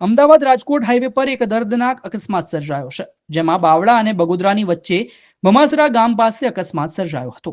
Ahmedabad Rajkot highway પર એક દર્દનાક અકસ્માત સર્જાયો છે, જેમાં બાવળા અને બગોદરાની વચ્ચે ભમાસરા ગામ પાસે અકસ્માત સર્જાયો હતો.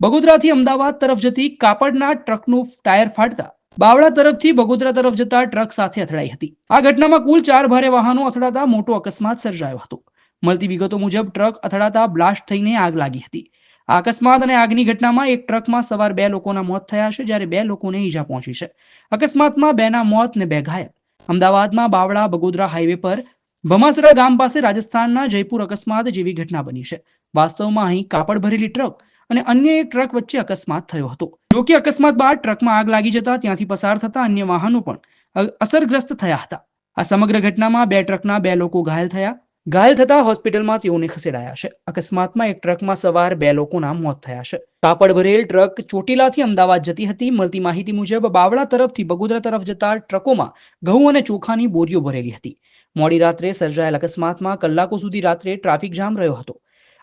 બગોદરાથી અમદાવાદ તરફ જતી કાપડના ટ્રકનું ટાયર ફાટતા બાવળા તરફથી બગોદરા તરફ જતા ટ્રક સાથે અથડાઈ હતી. આ ઘટનામાં કુલ ચાર ભારે વાહનો અથડાતા મોટો અકસ્માત સર્જાયો હતો. મળતી વિગતો મુજબ ટ્રક અથડાતા બ્લાસ્ટ થઈને આગ લાગી હતી. આ અકસ્માત અને આગની ઘટનામાં એક ટ્રકમાં સવાર બે લોકોના મોત થયા છે, જ્યારે બે લોકોને ઈજા પહોંચી છે. અકસ્માતમાં બેના મોત ને બે ઘાયલ. અમદાવાદમાં બાવળા બગોદરા હાઈવે પર ભમાસરા ગામ પાસે રાજસ્થાનના જયપુર અકસ્માત જેવી ઘટના બની છે. વાસ્તવમાં અહીં કાપડ ભરેલી ટ્રક અને અન્ય એક ટ્રક વચ્ચે અકસ્માત થયો હતો. જો કે અકસ્માત બાદ ટ્રકમાં આગ લાગી જતા ત્યાંથી પસાર થતા અન્ય વાહનો પણ અસરગ્રસ્ત થયા હતા. આ સમગ્ર ઘટનામાં બે ટ્રકના બે લોકો ઘાયલ થયા. ઘાયલ થતા હોસ્પિટલમાં તેઓને ખસેડાયા છે. અકસ્માતમાં એક ટ્રકમાં સવાર બે લોકોના મોત થયા છે. કાપડ ભરેલ ટ્રક ચોટીલાથી અમદાવાદ જતી હતી. મળતી માહિતી મુજબ બાવળા તરફથી બગોદરા તરફ જતા ટ્રકોમાં ઘઉં અને ચોખાની બોરીઓ ભરેલી હતી. મોડી રાત્રે સર્જાયેલ અકસ્માતમાં કલાકો સુધી રાત્રે ટ્રાફિક જામ રહ્યો હતો.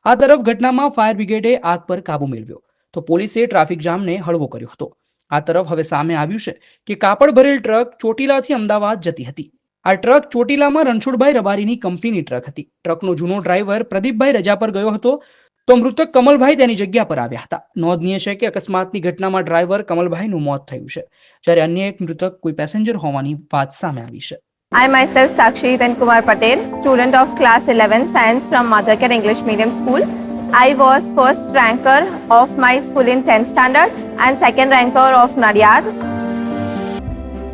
આ તરફ ઘટનામાં ફાયર બ્રિગેડે આગ પર કાબુ મેળવ્યો, તો પોલીસે ટ્રાફિક જામને હળવો કર્યો હતો. આ તરફ હવે સામે આવ્યું છે કે કાપડ ભરેલ ટ્રક ચોટીલાથી અમદાવાદ જતી હતી. આ ટ્રક ચોટીલામાં રણછોડભાઈ રબારીની કંપનીની ટ્રક હતી ટ્રકનો જૂનો ડ્રાઈવર પ્રદીપભાઈ રજા પર ગયો હતો તો મૃતક કમલભાઈ તેની જગ્યા પર આવ્યા હતા નોંધનીય છે કે અકસ્માતની ઘટનામાં ડ્રાઈવર કમલભાઈનું મોત થયું છે જ્યારે અન્ય એક મૃતક કોઈ પેસેન્જર હોવાની વાત સામે આવી છે I myself Sakshi Then Kumar Patel, student of class 11 science from Mothercare English Medium School. I was first ranker of my school in 10th standard and second ranker of Nadiad.